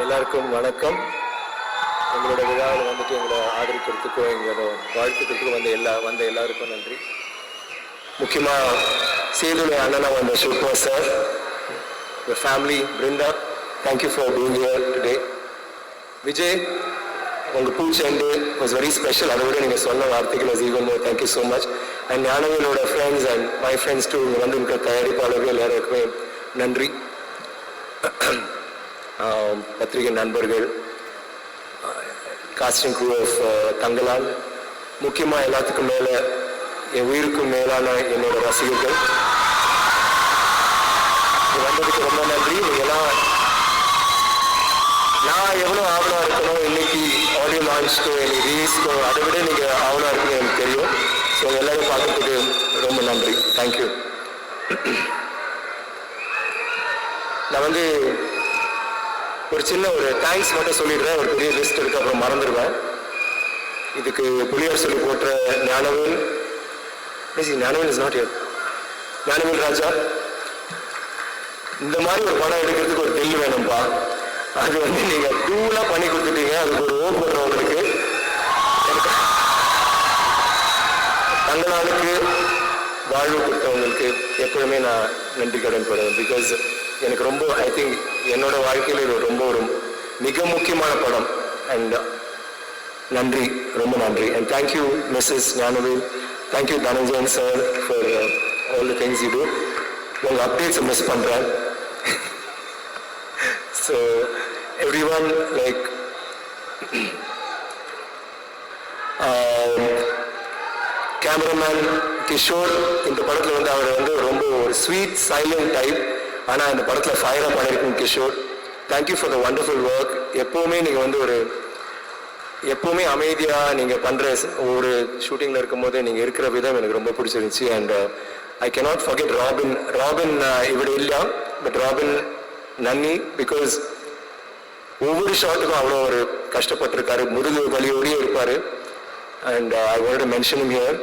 எல்லாருக்கும் வணக்கம். எங்களோட விழாவில் வந்துட்டு எங்களை ஆதரிக்கிறதுக்கும் எங்களோட வாழ்த்துக்கிறதுக்கும் வந்த எல்லா வந்த எல்லாருக்கும் நன்றி. முக்கியமாக சேதுடைய அண்ணனா வந்த super sir the family Brinda thank you for being here today Vijay உங்கள் பூச்செண்டு வாஸ் வெரி ஸ்பெஷல் அதை விட நீங்கள் சொன்ன வார்த்தைகள் was even more thank you so much and ஞானவியலோட friends and my friends too இங்கே வந்து இருக்கிற தயாரிப்பாளர்கள் எல்லாருக்குமே நன்றி. பத்திரிகை நண்பர்கள் காஸ்டிங் குரூ ஆஃப் தங்கலால் முக்கியமாக எல்லாத்துக்கும் மேலே என் உயிருக்கும் மேலான என்னோட ரசிகர்கள். வந்ததுக்கு ரொம்ப நன்றி. நீங்களாம் நான் எவ்வளோ ஆவலாக இருக்கணும் இன்னைக்கு ஆடியோ லான்ச்க்கோ இன்னைக்கு ரீல்ஸ்க்கோ அதை விட நீங்கள் ஆவலாக இருக்குன்னு எனக்கு தெரியும். ஸோ எல்லாரும் பார்க்கறதுக்கு ரொம்ப நன்றி. தேங்க்யூ நான் வந்து ஒரு சின்ன ஒரு தேங்க்ஸ் மட்டும் சொல்லிடுறேன். ஒரு பெரிய லிஸ்ட் இருக்கு அப்புறம் மறந்துடுவேன். இதுக்கு புலியார் சொல்லி போட்ட Gnanavel. Gnanavel is not your Gnanavel Raja. இந்த மாதிரி ஒரு படம் எடுக்கிறதுக்கு ஒரு தெளிவு வேணும்பா. அது வந்து நீங்க கூலா பண்ணி கொடுத்துட்டீங்க. அதுக்கு ஒரு ஓ போடுறவங்களுக்கு தங்களாளுக்கு வாழ்வு கொடுத்தவங்களுக்கு எப்பவுமே நான் நன்றி கடன் படுவேன். பிகாஸ் எனக்கு ரொம்ப ஐ திங்க் என்னோட வாழ்க்கையில் இது ரொம்ப ஒரு மிக முக்கியமான படம். அண்ட் uh, நன்றி ரொம்ப நன்றி. And thank you missus Gnanavel thank you Dhananjayan sir for all the things you do உங்கள் அப்டேட்ஸை மிஸ் பண்ணுறேன் so everyone like cameraman Kishore இந்த படத்தில் வந்து அவர் வந்து ரொம்ப ஒரு ஸ்வீட் சைலண்ட் டைப் ஆனால் இந்த படத்தில் ஃபயராக பண்ணியிருக்கீங்க Kishore. Thank you for the wonderful work எப்போவுமே நீங்கள் வந்து ஒரு எப்போவுமே அமைதியாக நீங்கள் பண்ணுற ஒரு ஷூட்டிங்கில் இருக்கும்போது நீங்கள் இருக்கிற விதம் எனக்கு ரொம்ப பிடிச்சிருந்துச்சு. And I cannot forget Robin Robin இவர் இல்லையா பட் ராபின் நன்னி பிகாஸ் ஒவ்வொரு ஷாட்டுக்கும் அவ்வளோ ஒரு கஷ்டப்பட்டிருக்காரு. முதுகு வலியோடயே இருப்பார். And I want mention here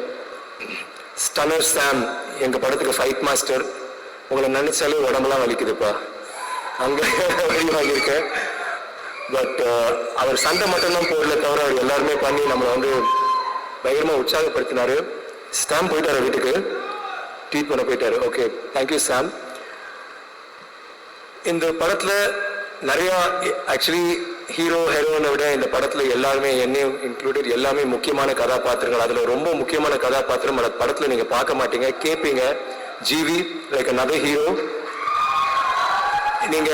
Stunner Sam எங்கள் படத்துக்கு ஃபைட் மாஸ்டர் உங்களை நினைச்சாலே உடம்புலாம் வலிக்குதுப்பா. அங்கே வலி பட் uh, அவர் சண்டை மட்டும்தான் போடல தவிர அவர் எல்லாருமே பண்ணி நம்மளை வந்து பயங்கரமாக உற்சாகப்படுத்தினாரு. ஸ்டாம் போயிட்டாரு வீட்டுக்கு. ட்ரீட் பண்ண போயிட்டாரு. ஓகே தேங்க்யூ சாம் இந்த படத்துல நிறைய ஆக்சுவலி ஹீரோ ஹீரோனை விட இந்த படத்துல எல்லாருமே என்னையும் இன்க்ளூடட் எல்லாமே முக்கியமான கதாபாத்திரங்கள். அதுல ரொம்ப முக்கியமான கதாபாத்திரம் அந்த படத்துல நீங்க பார்க்க மாட்டீங்க கேட்பீங்க ஜிவி லைக் another ஹீரோ நீங்க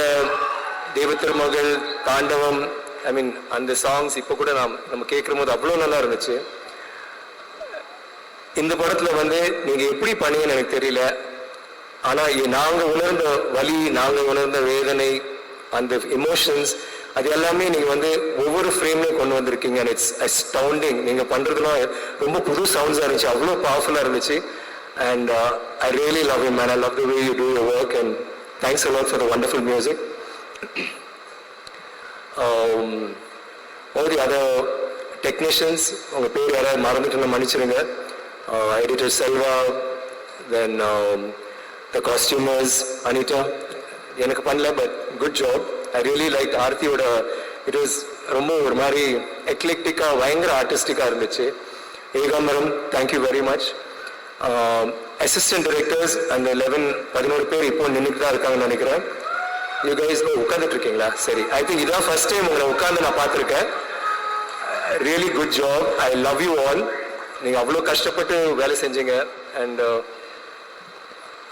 தேவ திருமகள் தாண்டவம் ஐ மீன் அந்த சாங்ஸ் இப்போ கூட நாம் நம்ம கேட்குற போது அவ்வளோ நல்லா இருந்துச்சு. இந்த படத்துல வந்து நீங்க எப்படி பண்ணீங்கன்னு எனக்கு தெரியல. ஆனா நாங்கள் நாங்க உணர்ந்த வலி நாங்க உணர்ந்த வேதனை அந்த எமோஷன்ஸ் அது எல்லாமே நீங்க வந்து ஒவ்வொரு ஃப்ரேம்லையும் கொண்டு வந்திருக்கீங்க. அண்ட் இட்ஸ் அஸ்டவுண்டிங் நீங்க பண்றதுலாம் ரொம்ப புது சவுண்ட்ஸா இருந்துச்சு. அவ்வளோ பவர்ஃபுல்லா இருந்துச்சு. And uh, love really love you man the love you do your do And work and thanks for for wonderful wonderful music um, all the other technicians உங்கள் பேர் யாராவது மறந்துட்டு மன்னிச்சிருங்க. Editor Selva then the costumers Anitha எனக்கு பண்ணல but good job I really like ஆர்த்தியோட it is ரொம்ப ஒரு மாதிரி எக்லெக்டிக்காக பயங்கர ஆர்டிஸ்டிக்காக இருந்துச்சு. Ekambaram thank you very much assistant directors அந்த லெவன் பதினோரு பேர் இப்போ நின்றுட்டு தான் இருக்காங்கன்னு நினைக்கிறேன். யூ கைஸ் உட்காந்துட்டு இருக்கீங்களா சரி ஐ திங்க் இதான் ஃபர்ஸ்ட் டைம் உங்களை உட்காந்து நான் பார்த்துருக்கேன். Really good job I love you all நீங்கள் அவ்வளோ கஷ்டப்பட்டு வேலை செஞ்சீங்க. அண்ட்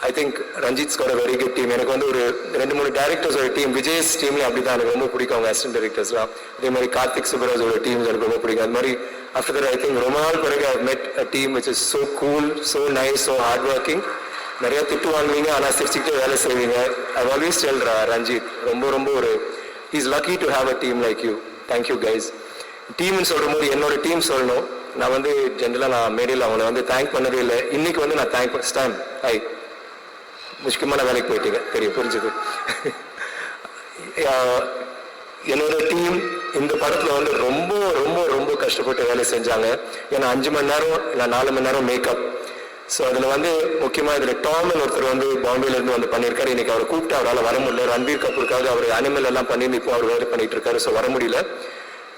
ஐ திங்க் ரஞ்சித்ஸ் கூட வெரி குட் டீம் எனக்கு வந்து ஒரு ரெண்டு மூணு டேரக்டர்ஸோட டீம் விஜய்ஸ் டீம்லேயும் அப்படி தான் எனக்கு ரொம்ப பிடிக்கும் அவங்க அசிஸ்டன்ட் டேரக்டர்ஸ்லாம் அதே மாதிரி கார்த்திக் சுப்ராஜோட டீம்ஸ் எனக்கு ரொம்ப பிடிக்கும். அது மாதிரி After that, ஐ திங்க் ரொம்ப நாள் பிறகு I met a team which is so cool so nice so hard working நிறைய திட்டு வாங்குவீங்க ஆனால் சிரிச்சுக்கிட்டே வேலை செய்வீங்க. ஐ ஆல்வேஸ் டெல் ரஞ்சித் ரொம்ப ரொம்ப ஒரு is lucky to have a team like you thank you guys டீம்னு சொல்லும்போது என்னோட டீம் சொல்லணும். நான் வந்து ஜென்ரலாக நான் மேடையில் அவங்கள வந்து தேங்க் பண்ணதே இல்லை. இன்னைக்கு வந்து நான் தேங்க் பண்ண ஸ்டாம் ஐ முக்கியமான வேலைக்கு போயிட்டீங்க. தெரியும் புரிஞ்சுது. என்னோட டீம் இந்த படத்துல வந்து ரொம்ப ரொம்ப ரொம்ப கஷ்டப்பட்டு வேலை செஞ்சாங்க. ஏன்னா அஞ்சு மணி நேரம் இல்லை நாலு மணி நேரம் மேக்கப் ஸோ அதில் வந்து முக்கியமாக இதில் டாமன் ஒருத்தர் வந்து பாம்பேல இருந்து வந்து பண்ணியிருக்காரு. இன்னைக்கு அவரை கூப்பிட்டு அவரால் வர முடியல. ரன்பீர் கபூருக்காக அவர் அனிமல் எல்லாம் பண்ணி இப்போ அவர் வேறு பண்ணிட்டு இருக்காரு. ஸோ வர முடியல.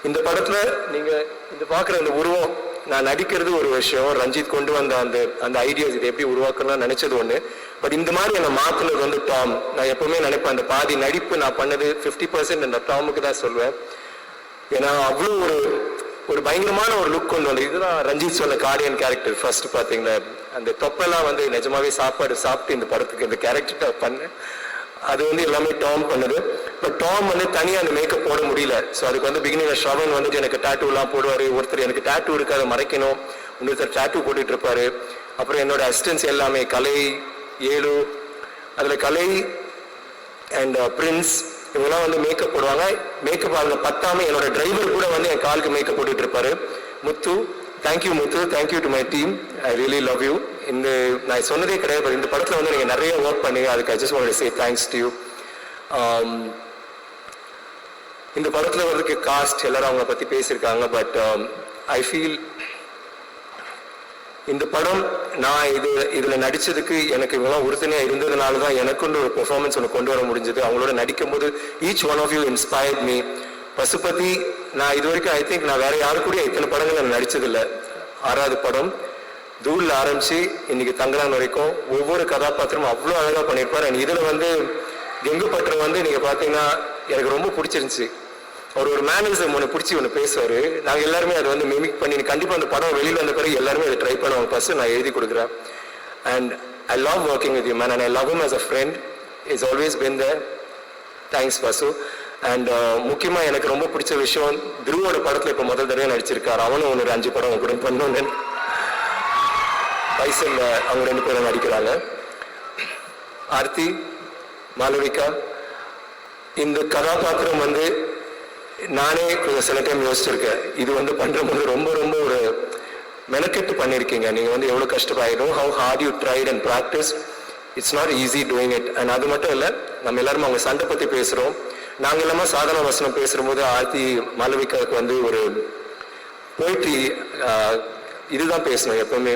இந்த படத்துல நீங்க இந்த பார்க்குற அந்த உருவம் நான் நடிக்கிறது ஒரு விஷயம். ரஞ்சித் கொண்டு வந்த அந்த அந்த ஐடியாஸ் இதை எப்படி உருவாக்கணும்னு நினைச்சது ஒன்று பட் இந்த மாதிரி என்னை மாற்றினது வந்து டாம் நான் எப்பவுமே நினைப்பேன் அந்த பாதி நடிப்பு நான் பண்ணது ஃபிஃப்டி பர்சன்ட் அந்த டாமுக்கு தான் சொல்வேன். ஏன்னா அவ்வளோ ஒரு ஒரு பயங்கரமான ஒரு லுக் கொண்டு வந்து இதுதான் ரஞ்சித் சொன்ன கார்டியன் கேரக்டர் ஃபர்ஸ்ட் பார்த்தீங்கன்னா அந்த தொப்பெல்லாம் வந்து நிஜமாவே சாப்பாடு சாப்பிட்டு இந்த படத்துக்கு இந்த கேரக்டர் பண்ணேன் அது வந்து எல்லாமே டாம் பண்ணுது. பட் டாம் வந்து தனியாக அந்த மேக்கப் போட முடியல. ஸோ அதுக்கு வந்து பிகினிங் ஷவன் வந்துட்டு எனக்கு டேட்டூலாம் போடுவார். ஒருத்தர் எனக்கு டேட்டூ இருக்கு அதை மறைக்கணும். இன்னொருத்தர் டேட்டூ போட்டுட்டு இருப்பாரு. அப்புறம் என்னோட அசிஸ்டன்ஸ் எல்லாமே கலை ஏழு அதில் கலை அண்ட் பிரின்ஸ் uh, இவங்கெல்லாம் வந்து மேக்கப் போடுவாங்க. மேக்கப் அதில் பத்தாமல் என்னோட டிரைவர் கூட வந்து என் காலுக்கு மேக்கப் போட்டுட்டு இருப்பாரு. Muthu thank you Muthu thank you to my team I really love you இந்த நான் சொன்னதே கிடையாது இந்த படத்தில் வந்து நீங்கள் நிறைய ஒர்க் பண்ணுங்க. அதுக்கு I just say thanks to you இந்த படத்தில் வந்து காஸ்ட் எல்லாரும் அவங்கள பற்றி பேசியிருக்காங்க பட் ஐ ஃபீல் இந்த படம் நான் இது இதில் நடித்ததுக்கு எனக்கு இவங்களாம் உறுதுணையாக இருந்ததுனால தான் எனக்குன்னு ஒரு பெர்ஃபார்மன்ஸ் ஒன்று கொண்டு வர முடிஞ்சது. அவங்களோட நடிக்கும் போது each one of you inspired me Pasupathy நான் இது வரைக்கும் ஐ திங்க் நான் வேற யாரு கூட இத்தனை படங்கள் நான் நடித்ததில்லை ஆறாவது படம். தூளில் ஆரம்பித்து இன்னைக்கு தங்கலான் வரைக்கும் ஒவ்வொரு கதாபாத்திரமும் அவ்வளோ அழகாக பண்ணியிருப்பார். அண்ட் இதில் வந்து டெங்கு பற்ற வந்து நீங்கள் பார்த்தீங்கன்னா எனக்கு ரொம்ப பிடிச்சிருந்துச்சி. அவர் ஒரு மேனரிசம் ஒன்று பிடிச்சி ஒன்று பேசுவார். நாங்கள் எல்லாருமே அதை வந்து மிமிக் பண்ணி கண்டிப்பாக அந்த படம் வெளியில் வந்த பிறகு எல்லாருமே அதை ட்ரை பண்ணுவாங்க. ஃபஸ்ட்டு நான் எழுதி கொடுக்குறேன். And I love working with you man and I love him as a friend is always been the thanks Pasu and முக்கியமாக எனக்கு ரொம்ப பிடிச்ச விஷயம் துருவோட படத்தில் இப்போ முதல் தடவை நடிச்சிருக்காரு. அவனும் ஒன்று அஞ்சு படம் அவங்க கூட பண்ணணும்னு பைசல் அவங்க ரெண்டு பேரும் நடிக்கிறாங்க. ஆர்த்தி மாலவிகா இந்த கதாபாத்திரம் வந்து நானே கொஞ்சம் சில டைம் யோசிச்சிருக்கேன். இது வந்து பண்ணுறபோது ரொம்ப ரொம்ப ஒரு மெனக்கெட்டு பண்ணியிருக்கீங்க. நீங்கள் வந்து எவ்வளோ கஷ்டப்பாயிடும் how hard you tried and practice it's not easy doing it and அது மட்டும் இல்லை நம்ம எல்லாரும் அவங்க சண்டை பற்றி பேசுகிறோம் நாங்கள் எல்லாமே சாதன வசனம் பேசுகிறபோது ஆர்த்தி மாலவிகாவுக்கு வந்து ஒரு போய்ட்ரி இதுதான் பேசணும் எப்பவுமே.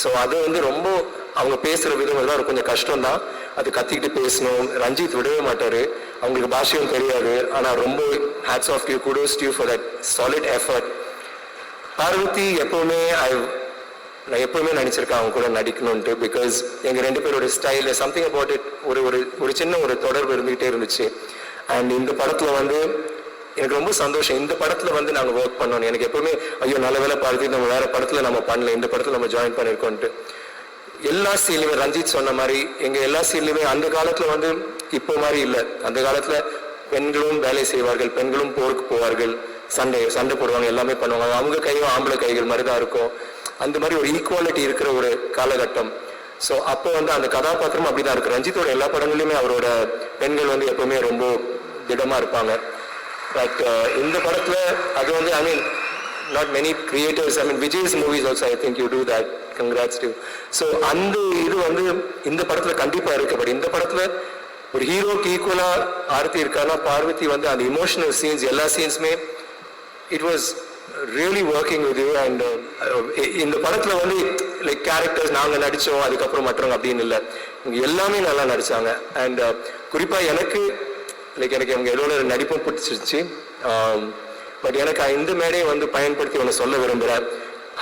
ஸோ அது வந்து ரொம்ப அவங்க பேசுகிற விதம் எல்லாம் ஒரு கொஞ்சம் கஷ்டம்தான். அது கத்திக்கிட்டு பேசணும். ரஞ்சித் விடவே மாட்டார். அவங்களுக்கு பாஷையும் தெரியாது. ஆனால் ரொம்ப hats off you kudos you for that solid effort Parvathy எப்பவுமே ஐ நான் எப்பவுமே நினச்சிருக்கேன் அவங்க கூட நடிக்கணும்ட்டு பிகாஸ் எங்கள் ரெண்டு பேரோட ஸ்டைல் சம்திங் அபவுட் இட் ஒரு ஒரு ஒரு சின்ன ஒரு தொடர்பு இருந்துகிட்டே இருந்துச்சு. அண்ட் இந்த படத்தில் வந்து எனக்கு ரொம்ப சந்தோஷம். இந்த படத்தில் வந்து நாங்கள் ஒர்க் பண்ணோம். எனக்கு எப்பவுமே ஐயோ நல்ல வேலை பார்த்து நம்ம வேற படத்தில் நம்ம பண்ணல. இந்த படத்தில் நம்ம ஜாயின் பண்ணியிருக்கோன்ட்டு எல்லா சீன்லையுமே ரஞ்சித் சொன்ன மாதிரி எங்க எல்லா சீன்லையுமே அந்த காலத்துல வந்து இப்போ மாதிரி இல்லை. அந்த காலத்துல பெண்களும் வேலை செய்வார்கள் பெண்களும் போருக்கு போவார்கள் சண்டை சண்டை போடுவாங்க எல்லாமே பண்ணுவாங்க. அவங்க கையும் ஆம்பளை கைகள் மாதிரி தான் இருக்கும். அந்த மாதிரி ஒரு ஈக்குவாலிட்டி இருக்கிற ஒரு காலகட்டம். ஸோ அப்போ வந்து அந்த கதாபாத்திரம் அப்படிதான் இருக்கு. ரஞ்சித்தோட எல்லா படங்களிலுமே அவரோட பெண்கள் வந்து எப்பவுமே ரொம்ப திடமா இருப்பாங்க. பட் இந்த படத்துல அது வந்து I mean not many creators I mean Vijay's movies also I think you too that congrats to so அந்த இது வந்து இந்த படத்தில் கண்டிப்பாக இருக்கு. பட் இந்த படத்தில் ஒரு ஹீரோக்கு ஈக்குவலாக ஆர்த்தி இருக்கானா? பார்வதி வந்து அந்த இமோஷனல் சீன்ஸ் எல்லா சீன்ஸுமே it was really working with you and இந்த படத்தில் வந்து லைக் கேரக்டர்ஸ் நாங்கள் நடித்தோம் அதுக்கப்புறம் மற்றவங்க அப்படின்னு இல்லை. இங்கே எல்லாமே நல்லா நடித்தாங்க அண்ட் uh, குறிப்பாக எனக்கு லைக் எனக்கு அவங்க எவ்வளோ நடிப்பும் பிடிச்சிருச்சு. Um, பட் எனக்கு இந்த மேடையை வந்து பயன்படுத்தி ஒன்று சொல்ல விரும்புகிறேன்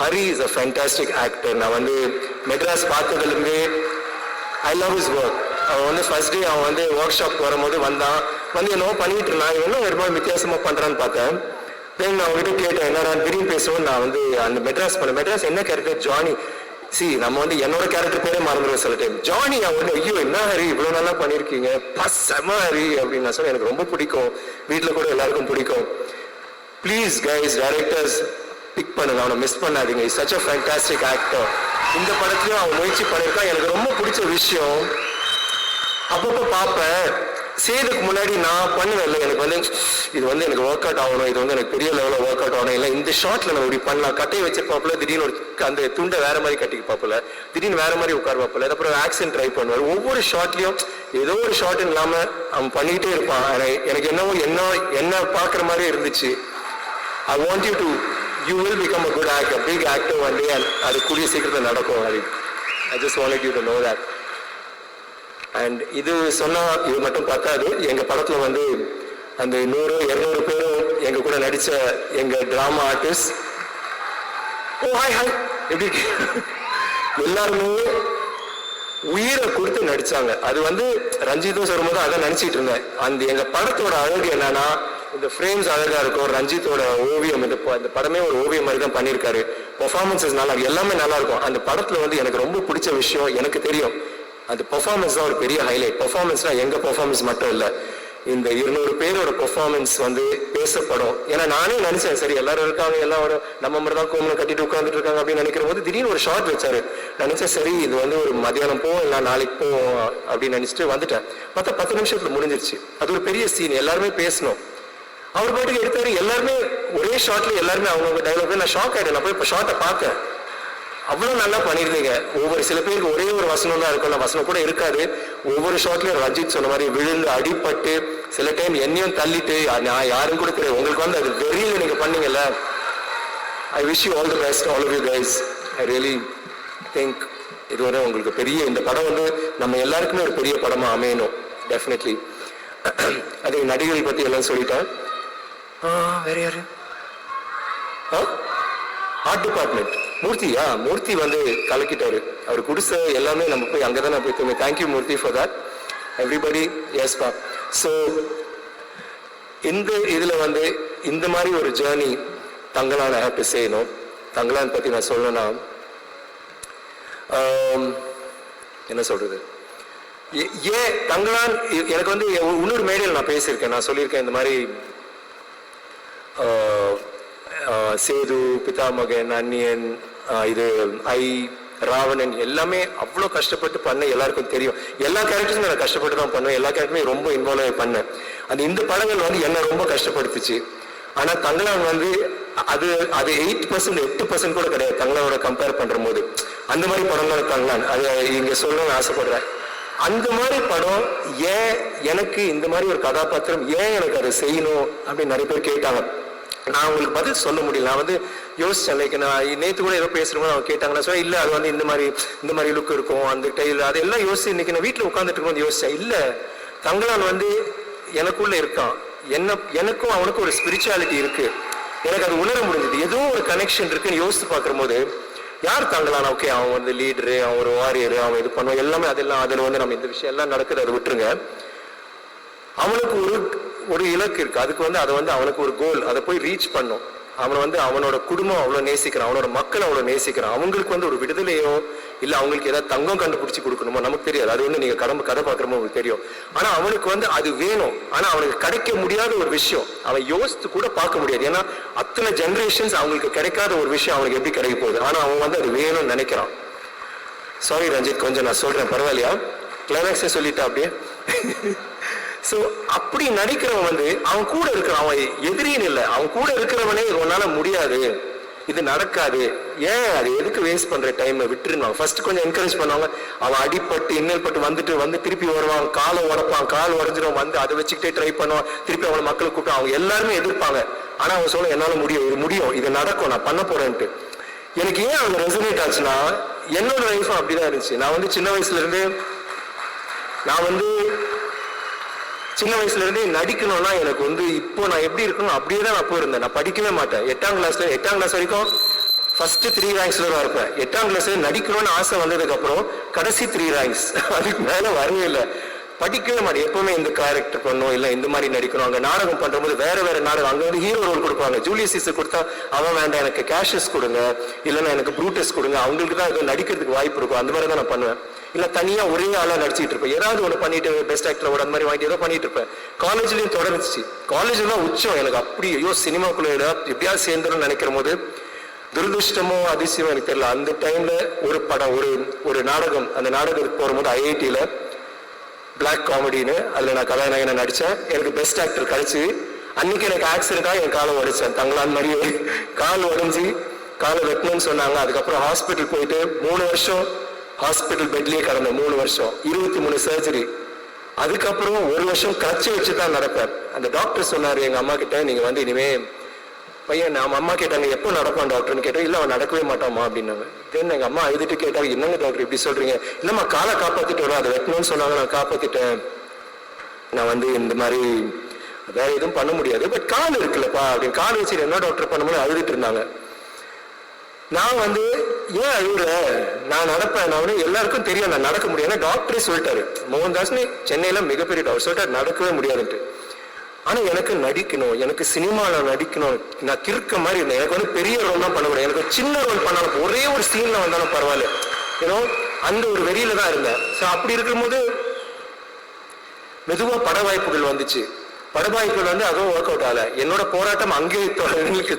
Hari is a fantastic actor நான் வந்து மெட்ராஸ் பார்த்ததுலேருந்தே ஐ லவ் இஸ் ஒர்க் அவன் வந்து ஃபர்ஸ்ட் டே அவன் வந்து ஒர்க் ஷாப் வரும்போது வந்தான். வந்து என்னவோ பண்ணிட்டு இருந்தான் என்ன ஒரு மாதிரி வித்தியாசமாக பண்ணுறான்னு பார்த்தேன். தென் நான் அவங்ககிட்ட கேட்டேன் என்னடா திடீர்னு பேசுவோம் நான் வந்து அந்த மெட்ராஸ் பண்ண மெட்ராஸ் என்ன கேரக்டர் ஜானி சி நம்ம வந்து என்னோட கேரக்டர் பேரே மறந்துடுவோம் சில டைம் ஜானி அவன் ஐயோ என்ன ஹரி இவ்வளோ நல்லா பண்ணியிருக்கீங்க. பஸ் செம ஹரி அப்படின்னு நான் சொன்னேன். எனக்கு ரொம்ப பிடிக்கும். வீட்டில் கூட எல்லாருக்கும் பிடிக்கும். ப்ளீஸ் கைஸ் டைரக்டர்ஸ் பிக் பண்ணுங்க. அவனை மிஸ் பண்ணாதீங்க. Is such a fantastic actor இந்த படத்துலயும் அவன் முயற்சி பண்ணியிருக்கான். எனக்கு ரொம்ப பிடிச்ச விஷயம் அப்பப்போ பார்ப்பேன். செய்யறதுக்கு முன்னாடி நான் பண்ணுவேன்ல எனக்கு வந்து இது வந்து எனக்கு ஒர்க் அவுட் ஆகணும். இது வந்து எனக்கு பெரிய லெவலில் ஒர்க் அவுட் ஆகணும். இல்லை இந்த ஷார்ட்ல நான் இப்படி பண்ணலாம். கட்டையை வச்சிருப்பாப்புல திடீர்னு ஒரு அந்த துண்டை வேற மாதிரி கட்டிப்பாப்புல திடீர்னு வேற மாதிரி உட்காருவாப்புல அப்புறம் ஆக்சன் ட்ரை பண்ணுவார். ஒவ்வொரு ஷார்ட்லயும் ஏதோ ஒரு ஷார்ட் இல்லாமல் அவன் பண்ணிக்கிட்டே இருப்பான். எனக்கு என்னவோ என்ன என்ன பார்க்குற மாதிரி இருந்துச்சு. I want you to you will become a good actor big actor one day அது கூடிய சீக்கிரத்தில் நடக்கும் அது. I just want you to know that and இது சொன்னால் இது மட்டும் பத்தாது. எங்கள் படத்தில் வந்து அந்த நூறு இருநூறு பேரும் எங்கள் கூட நடித்த எங்கள் drama artist oh hi hi எப்படி எல்லாருமே உயிரை கொடுத்து நடிச்சாங்க. அது வந்து ரஞ்சித்தும் சொல்லும்போது அதை நினைச்சிட்டு இருந்தேன். அந்த எங்க படத்தோட அழகு என்னன்னா இந்த ஃப்ரேம்ஸ் அழகாக இருக்கும். ரஞ்சித்தோட ஓவியம் இந்த இந்த படமே ஒரு ஓவியம் மாதிரி தான் பண்ணியிருக்காரு. பெர்ஃபார்மன்ஸஸ் நல்லா எல்லாமே நல்லா இருக்கும். அந்த படத்தில் வந்து எனக்கு ரொம்ப பிடிச்ச விஷயம் எனக்கு தெரியும். அந்த பெர்ஃபார்மன்ஸ் தான் ஒரு பெரிய ஹைலைட் பெர்ஃபார்மன்ஸ்னா எங்கள் பெர்ஃபார்மன்ஸ் மட்டும் இல்லை. இந்த இருநூறு பேரோட பெர்ஃபார்மன்ஸ் வந்து பேசப்படும். ஏன்னா நானே நினைச்சேன் சரி எல்லாரும் இருக்காங்க எல்லாம் ஒரு நம்ம மாதிரி தான் கோமலை கட்டிட்டு உட்காந்துட்டு இருக்காங்க அப்படின்னு நினைக்கிற போது திடீர்னு ஒரு ஷார்ட் வச்சாரு. நினைச்சேன் சரி இது வந்து ஒரு மதியானம் போவோம் இல்லை நாளைக்கு போவோம் அப்படின்னு நினைச்சிட்டு வந்துட்டேன். மற்ற பத்து நிமிஷத்துல முடிஞ்சிருச்சு. அது ஒரு பெரிய சீன் எல்லாருமே பேசணும். அவர் பாட்டுக்கு எடுத்தாரு. எல்லாருமே ஒரே ஷாட்ல எல்லாருமே அவங்கவுங்க டைலாக் நான் ஷாக் ஆயிட்டேன். நான் போய் இப்போ ஷார்ட்டை பார்த்தேன் அவ்வளவு நல்லா பண்ணியிருந்தீங்க ஒவ்வொரு சில பேருக்கு ஒரே ஒரு வசனம் தான் இருக்கும். அந்த வசனம் கூட இருக்காது. ஒவ்வொரு ஷாட்லயும் ரஜித் சொன்ன மாதிரி விழுந்து அடிபட்டு சில டைம் என்னையும் தள்ளிட்டு நான் யாரும் கூட தெரியாது உங்களுக்கு வந்து அது வெறியில நீங்க பண்ணீங்கல்ல. I wish you all the best all of you guys I really think இதுவரை உங்களுக்கு பெரிய இந்த படம் வந்து நம்ம எல்லாருக்குமே ஒரு பெரிய படமா அமையணும். டெஃபினெட்லி அது நடிகர்கள் பத்தி எல்லாம் சொல்லிட்டேன். வேற யாரு? ஆர்ட் டிபார்ட்மெண்ட் மூர்த்தியா மூர்த்தி வந்து கலக்கிட்டாரு. அவர் குடிசை எல்லாமே நம்ம போய் அங்கே தான் போய் thank you Murthy for that everybody yes பா ஸோ இந்த இதில் வந்து இந்த மாதிரி ஒரு ஜேர்னி தங்கலான் ஹேப்பி செய்யணும். தங்கலான் பற்றி நான் சொல்லணும்னா என்ன சொல்றது? ஏ- ஏன் தங்கலான் எனக்கு வந்து இன்னொரு மேடையில் நான் பேசியிருக்கேன். நான் சொல்லியிருக்கேன் இந்த மாதிரி சேது பிதாமகன் அந்நியன் இது ஐ ராவணன் எல்லாமே அவ்வளோ கஷ்டப்பட்டு பண்ண எல்லாருக்கும் தெரியும். எல்லா கேரக்டர்ஸும் நான் கஷ்டப்பட்டு தான் பண்ணுவேன். எல்லா கேரக்டருமே ரொம்ப இன்வால்வ் பண்ணேன். அந்த இந்த படங்கள் வந்து என்ன ரொம்ப கஷ்டப்படுத்துச்சு. ஆனால் தங்கலான் வந்து அது அது எயிட் பர்சன்ட் எட்டு பர்சன்ட் கூட கிடையாது. தங்கலானோட கம்பேர் பண்ணுற போது. அந்த மாதிரி படம் தான் தங்கலான் அது இங்கே சொல்லணும்னு ஆசைப்படுறேன். அந்த மாதிரி படம் ஏன் எனக்கு இந்த மாதிரி ஒரு கதாபாத்திரம் ஏன் எனக்கு அதை செய்யணும் அப்படின்னு நிறைய பேர் கேட்டாங்க. நான் உங்களுக்கு பதில் சொல்ல முடியல. நான் வந்து யோசிச்சேன் லைக் நான் நேற்று கூட ஏதோ பேசுறவங்க அவங்க கேட்டாங்கன்னா சொல்ல இல்லை அது வந்து இந்த மாதிரி இந்த மாதிரி லுக் இருக்கும் அந்த டைல் அதெல்லாம் யோசிச்சு இன்னைக்கு நான் வீட்டில் உட்காந்துட்டு இருக்கும் யோசிச்சேன். இல்லை தங்களான் வந்து எனக்குள்ள இருக்கான். என்ன எனக்கும் அவனுக்கும் ஒரு ஸ்பிரிச்சுவாலிட்டி இருக்கு. எனக்கு அது உணர முடிஞ்சது. ஏதோ ஒரு கனெக்ஷன் இருக்குன்னு யோசித்து பார்க்கும்போது யார் தாங்கலாம் ஓகே அவன் வந்து லீடரு அவன் ஒரு வாரியரு அவன் இது பண்ணுவான். எல்லாமே அதெல்லாம் அதில் வந்து நம்ம இந்த விஷயம் எல்லாம் நடக்குது அதை விட்டுருங்க. அவனுக்கு ஒரு ஒரு இலக்கு இருக்கு. அதுக்கு வந்து அதை வந்து அவனுக்கு ஒரு கோல் அதை போய் ரீச் பண்ணும். அவனை வந்து அவனோட குடும்பம் அவ்வளோ நேசிக்கிறான். அவனோட மக்கள் அவ்வளோ நேசிக்கிறான். அவங்களுக்கு வந்து ஒரு விடுதலையோ இல்லை அவங்களுக்கு ஏதாவது தங்கம் கண்டுபிடிச்சி கொடுக்கணுமோ நமக்கு தெரியாது. அது வந்து நீங்க கடம்பு கதை பார்க்குறமோ உங்களுக்கு தெரியும். ஆனா அவனுக்கு வந்து அது வேணும். ஆனா அவனுக்கு கிடைக்க முடியாத ஒரு விஷயம். அவன் யோசித்து கூட பார்க்க முடியாது. ஏன்னா அத்தனை ஜென்ரேஷன்ஸ் அவங்களுக்கு கிடைக்காத ஒரு விஷயம் அவனுக்கு எப்படி கிடைக்க போகுது? ஆனா அவன் வந்து அது வேணும்னு நினைக்கிறான். சாரி ரஞ்சித் கொஞ்சம் நான் சொல்றேன். பரவாயில்லையா? கிளைமேக்ஸே சொல்லிட்டா அப்படியே? ஸோ அப்படி நடிக்கிறவன் வந்து அவன் கூட இருக்கிறான் அவன் எதிரின்னு இல்லை. அவன் கூட இருக்கிறவனே உன்னால முடியாது. இது நடக்காது. ஏன்? அது எதுக்கு வேஸ்ட் பண்ற டைமை விட்டுருவான் ஃபர்ஸ்ட் கொஞ்சம் என்கரேஜ் பண்ணுவாங்க அவன் அடிப்பட்டு இன்னல் பட்டு வந்துட்டு வந்து திருப்பி வருவான். காலை உடப்பான். கால் உடஞ்சிரும். வந்து அதை வச்சுக்கிட்டே ட்ரை பண்ணுவான். திருப்பி அவனை மக்களை கூப்பிட்டு அவங்க எல்லாருமே எதிர்ப்பாங்க. ஆனா அவன் சொல்ல என்னால முடியும். இது முடியும். இது நடக்கும். நான் பண்ண போறேன்ட்டு. எனக்கு ஏன் அவங்க ரெசனேட் ஆச்சுன்னா என்னோட லைஃபும் அப்படிதான் இருந்துச்சு. நான் வந்து சின்ன வயசுல இருந்து நான் வந்து சின்ன வயசுல இருந்தே நடிக்கணும்னா எனக்கு வந்து இப்போ நான் எப்படி இருக்கணும் அப்படியே தான் நான் போயிருந்தேன். நான் படிக்கவே மாட்டேன். எட்டாம் கிளாஸ்ல எட்டாம் கிளாஸ் வரைக்கும் ஃபர்ஸ்ட் த்ரீ ரேங்க்ஸ்ல தான் இருப்பேன். எட்டாம் கிளாஸ்ல நடிக்கணும்னு ஆசை வந்ததுக்கு அப்புறம் கடைசி த்ரீ ரேங்க்ஸ் அதுக்கு மேல வரவே இல்லை. படிக்கவே மாட்டேன். எப்பவுமே இந்த கேரக்டர் பண்ணும் இல்லை இந்த மாதிரி நடிக்கணும். அங்கே நாடகம் பண்றபோது வேற வேற நாடகம். அங்கே வந்து ஹீரோ ரோல் கொடுப்பாங்க. ஜூலியஸ் சீசர் கொடுத்தா அவன் வேண்டாம் எனக்கு கேஷஸ் கொடுங்க. இல்லைன்னா எனக்கு ப்ரூட்டஸ் கொடுங்க. அவங்களுக்கு தான் இது நடிக்கிறதுக்கு வாய்ப்பு இருக்கும். அந்த மாதிரி தான் நான் பண்ணுவேன். இல்லை தனியாக ஒரே ஆளாக நடிச்சிட்டு இருப்பேன். ஏதாவது ஒன்று பண்ணிட்டு பெஸ்ட் ஆக்டர் அந்த மாதிரி வாங்கிட்டு ஏதோ பண்ணிட்டு இருப்பேன். காலேஜ்லேயும் தொடர்ந்துச்சு. காலேஜ் தான் உச்சம். எனக்கு அப்படி ஐயோ சினிமாக்குள்ள எப்படியாவது சேர்ந்துடும் நினைக்கிற போது துரதிருஷ்டமோ அதிசயமோ எனக்கு தெரியல. அந்த டைம்ல ஒரு படம் ஒரு ஒரு நாடகம் அந்த நாடகத்துக்கு போகும்போது ஐஐடியில் பிளாக் காமெடின்னு அதில் நான் கதாநாயகனை நடித்தேன் எனக்கு பெஸ்ட் ஆக்டர் கிடைச்சி. அன்னைக்கு எனக்கு ஆக்சிடென்ட்டாக என் காலை உடைச்சேன். தங்களான் மாதிரியே. கால் உடஞ்சி காலை வெட்டணும்னு சொன்னாங்க. அதுக்கப்புறம் ஹாஸ்பிட்டல் போயிட்டு மூணு வருஷம் ஹாஸ்பிட்டல் பெட்லேயே கடந்தேன். மூணு வருஷம். இருபத்தி மூணு சர்ஜரி அதுக்கப்புறம் ஒரு வருஷம் கட்சி வச்சு தான் நடப்பேன். அந்த டாக்டர் சொன்னார் எங்கள் அம்மா கிட்ட நீங்கள் வந்து இனிமேல் பையன் நம்ம அம்மா கேட்டாங்க எப்போ நடப்பான் டாக்டர்னு கேட்டோம் இல்லை அவன் நடக்கவே மாட்டாமா அப்படின்னாங்க. தென் எங்கள் அம்மா அழுதுட்டு கேட்டாங்க என்னங்க டாக்டர் இப்படி சொல்கிறீங்க இல்லைம்மா காலை காப்பாற்றிட்டு வரும் அதை வெட்டணும்னு சொன்னாங்க நான் காப்பாற்றிட்டேன் நான் வந்து இந்த மாதிரி வேற எதுவும் பண்ண முடியாது. பட் கால் இருக்குல்லப்பா அப்படின்னு கால் வச்சு என்ன டாக்டர் பண்ண முடியும் அழுதுட்டு இருந்தாங்க. நான் வந்து ஏன் அழுகுற நான் நடப்பேன் நான் வந்து எல்லாருக்கும் தெரியும் நான் நடக்க முடியும். ஏன்னா டாக்டரே சொல்லிட்டாரு மோகன்தாஸ்னு சென்னையில மிகப்பெரிய டாக்டர் சொல்லிட்டாரு நடக்கவே முடியாதுன்ட்டு. ஆனா எனக்கு நடிக்கணும் எனக்கு சினிமாவில் நடிக்கணும். நான் கிறுக்க மாதிரி இருந்தேன். எனக்கு வந்து பெரிய ரோல் தான் பண்ண முடியும் எனக்கு ஒரு சின்ன ரோல் பண்ணாலும் ஒரே ஒரு சீனில் வந்தாலும் பரவாயில்ல. ஏன்னோ அந்த ஒரு வெறியில தான் இருந்தேன். ஸோ அப்படி இருக்கும்போது மெதுவா பட வாய்ப்புகள் வந்துச்சு. பட வாய்ப்புகள் வந்து அதுவும் ஒர்க் அவுட் ஆகலை. என்னோட போராட்டம் அங்கேயே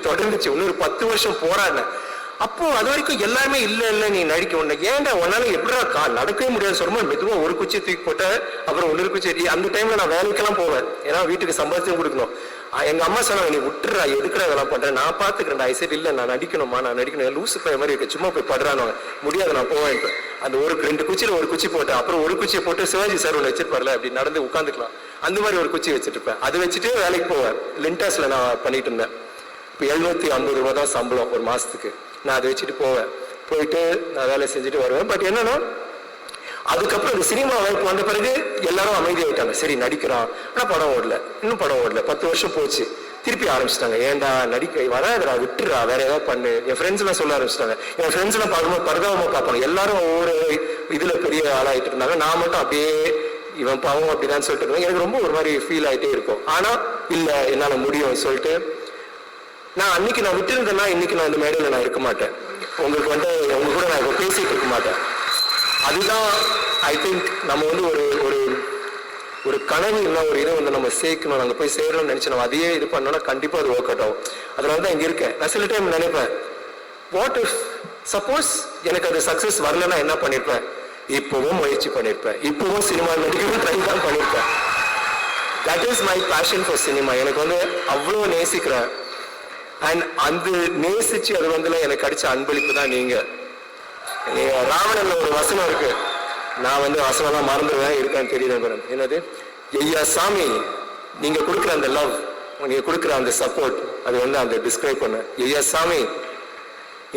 தொடர்ந்துச்சு. இன்னொரு பத்து வருஷம் போராடினேன். அப்போ அது வரைக்கும் எல்லாருமே இல்லை இல்லை நீ நடிக்க உன்னை ஏன்டா உன்னால எப்படிடா கா நடக்கவே முடியாது. சொல்லும்போது மெதுவா ஒரு குச்சி தூக்கி போட்ட அப்புறம் இன்னொரு குச்சி எட்டி அந்த டைம்ல நான் வேலைக்கெல்லாம் போவேன். ஏன்னா வீட்டுக்கு சம்பாதிச்சும் கொடுக்கணும். எங்க அம்மா சொன்னாங்க நீ விட்டுறா எதுக்குடா இதெல்லாம் பண்றேன் நான் பாத்துக்கிறேன் ஐ சரி இல்ல நான் நடிக்கணுமா நான் நடிக்கணும். லூசு பையன் மாதிரி இருக்கு. சும்மா போய் படுறானு முடியாது நான் போவேன். அந்த ஒரு ரெண்டு குச்சியில ஒரு குச்சி போட்டேன். அப்புறம் ஒரு குச்சியை போட்டு சிவாஜி சார் ஒன்று வச்சிருப்பார்ல அப்படி நடந்து உட்காந்துக்கலாம் அந்த மாதிரி ஒரு குச்சி வச்சுட்டு அதை அது வச்சுட்டு வேலைக்கு போவேன். லிண்டாஸ்ல நான் பண்ணிட்டு இருந்தேன். இப்போ எழுநூத்தி ஐம்பது ரூபா தான் சம்பளம் ஒரு மாசத்துக்கு. நான் அதை வச்சுட்டு போவேன். போயிட்டு நான் வேலை செஞ்சுட்டு வருவேன். பட் என்னன்னா அதுக்கப்புறம் இந்த சினிமா வாய்ப்பு வந்த பிறகு எல்லாரும் அமைதியாயிட்டாங்க சரி நடிக்கிறான் ஆனால் படம் ஓடல. இன்னும் படம் ஓடல. பத்து வருஷம் போச்சு. திருப்பி ஆரம்பிச்சிட்டாங்க. ஏன்டா நடிக்க வராதுடா விட்டுறா வேற ஏதாவது பண்ணு. என் ஃப்ரெண்ட்ஸ்லாம் சொல்ல ஆரம்பிச்சிட்டாங்க. என் ஃப்ரெண்ட்ஸ்லாம் பார்க்கும்போது பரிதாபமா பார்ப்பாங்க. எல்லாரும் ஒவ்வொரு இதில் பெரிய ஆளாயிட்டு இருந்தாங்க. நான் மட்டும் அப்படியே இவன் பாவம் அப்படிதான் சொல்லிட்டு இருந்தேன். எனக்கு ரொம்ப ஒரு மாதிரி ஃபீல் ஆகிட்டே இருக்கும். ஆனால் இல்லை என்னால் முடியும் சொல்லிட்டு நான் அன்னைக்கு நான் விட்டுருந்தேன்னா இன்னைக்கு நான் இந்த மேடையில் நான் இருக்க மாட்டேன். உங்களுக்கு வந்து உங்க கூட நான் இப்போ பேசிட்டு இருக்க மாட்டேன். அதுதான் ஐ திங்க் நம்ம வந்து ஒரு ஒரு ஒரு கனவு இல்லை ஒரு இதை வந்து நம்ம சேர்க்கணும். நாங்கள் போய் சேரணும்னு நினச்சி நம்ம அதையே இது பண்ணோம்னா கண்டிப்பாக அது ஒர்க் அவுட் ஆகும். அதனால தான் இங்கே இருக்கேன். நான் சில டைம் நினைப்பேன் வாட் இஃப் சப்போஸ் எனக்கு அது சக்சஸ் வரலன்னா என்ன பண்ணியிருப்பேன் இப்பவும் முயற்சி பண்ணியிருப்பேன் இப்பவும் சினிமா நடிக்கணும் ட்ரை தான் பண்ணியிருப்பேன் that is my passion for cinema எனக்கு வந்து அவ்வளோ நேசிக்கிறேன். அண்ட் அந்த நேசிச்சு அது வந்து எனக்கு அடிச்ச அன்பளிப்பு தான் நீங்க. நீங்க ராவணன்ல ஒரு வசனம் இருக்கு. நான் வந்து வசனம்லாம் மறந்துடுவேன் இருக்கான்னு தெரியல மேடம் என்னது? ஐயா சாமி நீங்க கொடுக்குற அந்த லவ் நீங்க கொடுக்குற அந்த சப்போர்ட் அது வந்து அந்த டிஸ்கிரைப் பண்ண. ஐயா சாமி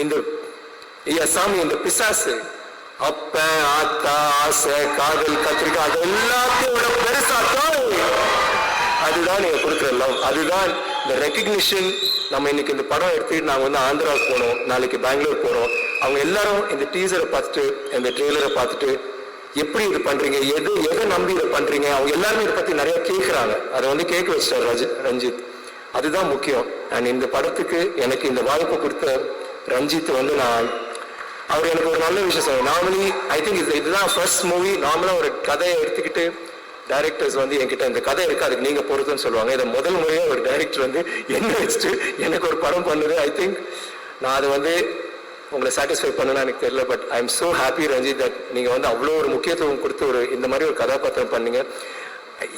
இந்த ஐயா சாமி இந்த பிசாசு அப்ப ஆத்தா ஆசை காதல் கத்திரிக்காய் அது எல்லாத்தையும் விட பெருசா அதுதான் நீங்க கொடுக்குற லவ் அதுதான் இந்த ரெக்கக்னிஷன் நம்ம இன்னைக்கு இந்த படம் எடுத்துட்டு நாங்கள் வந்து ஆந்திராவுக்கு போனோம் நாளைக்கு பெங்களூர் போகிறோம் அவங்க எல்லாரும் இந்த டீசரை பார்த்துட்டு இந்த ட்ரெய்லரை பார்த்துட்டு எப்படி இது பண்றீங்க? எது எதை நம்பி இதை பண்றீங்க? அவங்க எல்லாருமே இதை பத்தி நிறைய கேட்குறாங்க அதை வந்து கேட்க வச்சிட்டார் ரஜி ரஞ்சித். அதுதான் முக்கியம். அண்ட் இந்த படத்துக்கு எனக்கு இந்த வாய்ப்பு கொடுத்த ரஞ்சித் வந்து நான் அவர் எனக்கு ஒரு நல்ல விஷயம் சொல்லுவேன் நார்மலி ஐ திங்க் இது இதுதான் ஃபர்ஸ்ட் மூவி நார்மலாக ஒரு கதையை எடுத்துக்கிட்டு டைரக்டர்ஸ் வந்து என்கிட்ட இந்த கதை இருக்கு அதுக்கு நீங்க பொறுத்துன்னு சொல்லுவாங்க. இதை முதல் முறையாக ஒரு டைரக்டர் வந்து என்ன வச்சுட்டு எனக்கு ஒரு படம் பண்ணுது ஐ திங்க் நான் அதை வந்து உங்களை சாட்டிஸ்ஃபை பண்ணுன்னு எனக்கு தெரியல but I am so happy Ranjith that நீங்கள் வந்து அவ்வளோ ஒரு முக்கியத்துவம் கொடுத்து ஒரு இந்த மாதிரி ஒரு கதாபாத்திரம் பண்ணீங்க.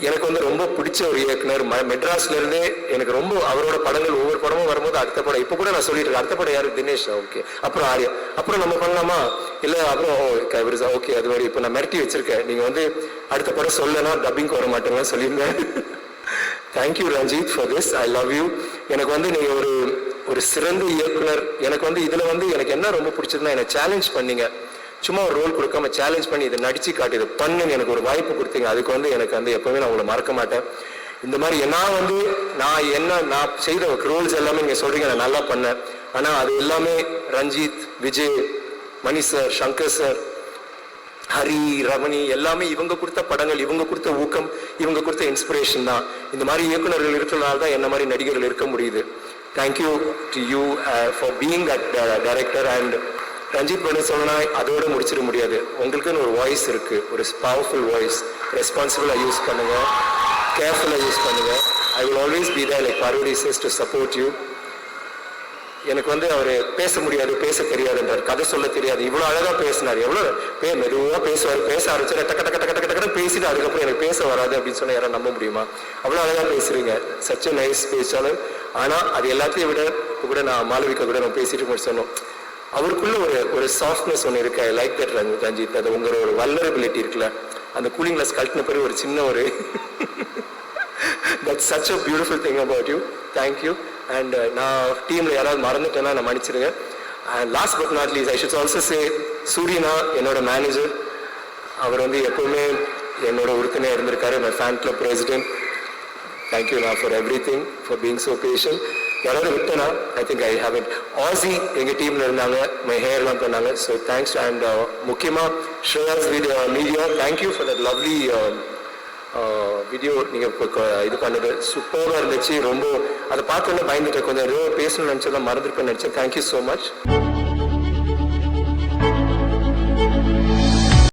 எனக்கு வந்து ரொம்ப பிடிச்ச ஒரு இயக்குனர் ம- மெட்ராஸ்ல இருந்தே எனக்கு ரொம்ப அவரோட படங்கள் ஒவ்வொரு படமும் வரும்போது அடுத்த படம். இப்போ கூட நான் சொல்லிட்டு இருக்கேன் அடுத்த படம் யாரு? தினேஷ். ஓகே. அப்புறம் ஆர்யா. அப்புறம் நம்ம பண்ணலாமா? இல்ல அப்புறம் ஓ ஓகே அது மாதிரி இப்போ நான் மிரட்டி வச்சிருக்கேன். நீங்க வந்து அடுத்த படம் சொல்லனா டப்பிங் வர மாட்டேங்கன்னு சொல்லியிருந்தேன். Thank you Ranjith for this I love you எனக்கு வந்து நீங்க ஒரு ஒரு சிறந்த இயக்குனர். எனக்கு வந்து இதுல வந்து எனக்கு என்ன ரொம்ப பிடிச்சதுன்னா என்னை சேலஞ்ச் பண்ணீங்க. சும்மா ஒரு ரோல் கொடுக்காம சேலஞ்ச் பண்ணி இதை நடிச்சு காட்டி இதை பண்ணுன்னு எனக்கு ஒரு வாய்ப்பு கொடுத்தீங்க. அதுக்கு வந்து எனக்கு வந்து எப்பவுமே நான் உங்களை மறக்க மாட்டேன். இந்த மாதிரி நான் வந்து நான் என்ன நான் செய்த ரோல்ஸ் எல்லாமே நீங்க சொல்றீங்க நான் நல்லா பண்ணேன். ஆனா அது எல்லாமே ரஞ்சித் விஜய் மணி சார் சங்கர் சார் ஹரி ரமணி எல்லாமே இவங்க கொடுத்த படங்கள் இவங்க கொடுத்த ஊக்கம் இவங்க கொடுத்த இன்ஸ்பிரேஷன் தான். இந்த மாதிரி இயக்குனர்கள் இருக்கிறனால தான் என்ன மாதிரி நடிகர்கள் இருக்க முடியுது. Thank you to you for being at director and Ranjith பண்ண அதோட முடிச்சிட முடியாது. உங்களுக்குன்னு ஒரு வாய்ஸ் இருக்கு. ஒரு பவர்ஃபுல் வாய்ஸ் ரெஸ்பான்சிபிளாக யூஸ் பண்ணுங்க. கேர்ஃபுல்லாக யூஸ் பண்ணுங்க. I will always be there like Parvathy says to support you எனக்கு வந்து அவர் பேச முடியாது பேச தெரியாதுன்றார். கதை சொல்ல தெரியாது. இவ்வளோ அழகாக பேசினார். எவ்வளோ பே மெதுவாக பேசுவார். பேச ஆரம்பிச்சு டக்க டக்க டக்க டக்க டக்கு பேசிட்டு அதுக்கப்புறம் எனக்கு பேச வராது அப்படின்னு சொன்னால் யாரும் நம்ப முடியுமா? அவ்வளோ அழகாக பேசுறீங்க. சச் நைஸ் பேச்சாளர் ஆனால் அது எல்லாத்தையும் விட இப்ப கூட நான் மாளவிகா கூட நான் பேசிட்டு சொன்னோம். அவருக்குள்ள ஒரு ஒரு சாஃப்ட்னஸ் ஒன்று இருக்கு. ஐ லைக் தட் ரஞ்சித் அது உங்களோட ஒரு வல்லரபிலிட்டி இருக்குல்ல. அந்த கூலிங் கிளாஸ் கழட்டின பிறகு ஒரு சின்ன ஒரு that such a beautiful thing about you thank you and நான் டீமில் யாராவது மறந்துட்டேன்னா நான் மன்னிச்சிருங்க. And last but not least I should also say சூரியனா என்னோட மேனேஜர் அவர் வந்து எப்பவுமே என்னோட உறுப்பினர் இருந்திருக்காரு. My fan club president thank you நான் for everything for being so passion யாராவது விட்டனா I think I have it ஆசி எங்கள் டீமில் இருந்தாங்க மை ஹேர்லாம் பண்ணாங்க. ஸோ தேங்க்ஸ் அண்ட் முக்கியமாக shares video media thank you for that lovely video நீங்கள் இது பண்ணது. சூப்பராக இருந்துச்சு. ரொம்ப அதை பார்த்தோன்னே பயந்துட்டேன். கொஞ்சம் ஏதோ பேசணும்னு நினச்சதான் மறந்துருப்பேன் நினச்சேன். Thank you so much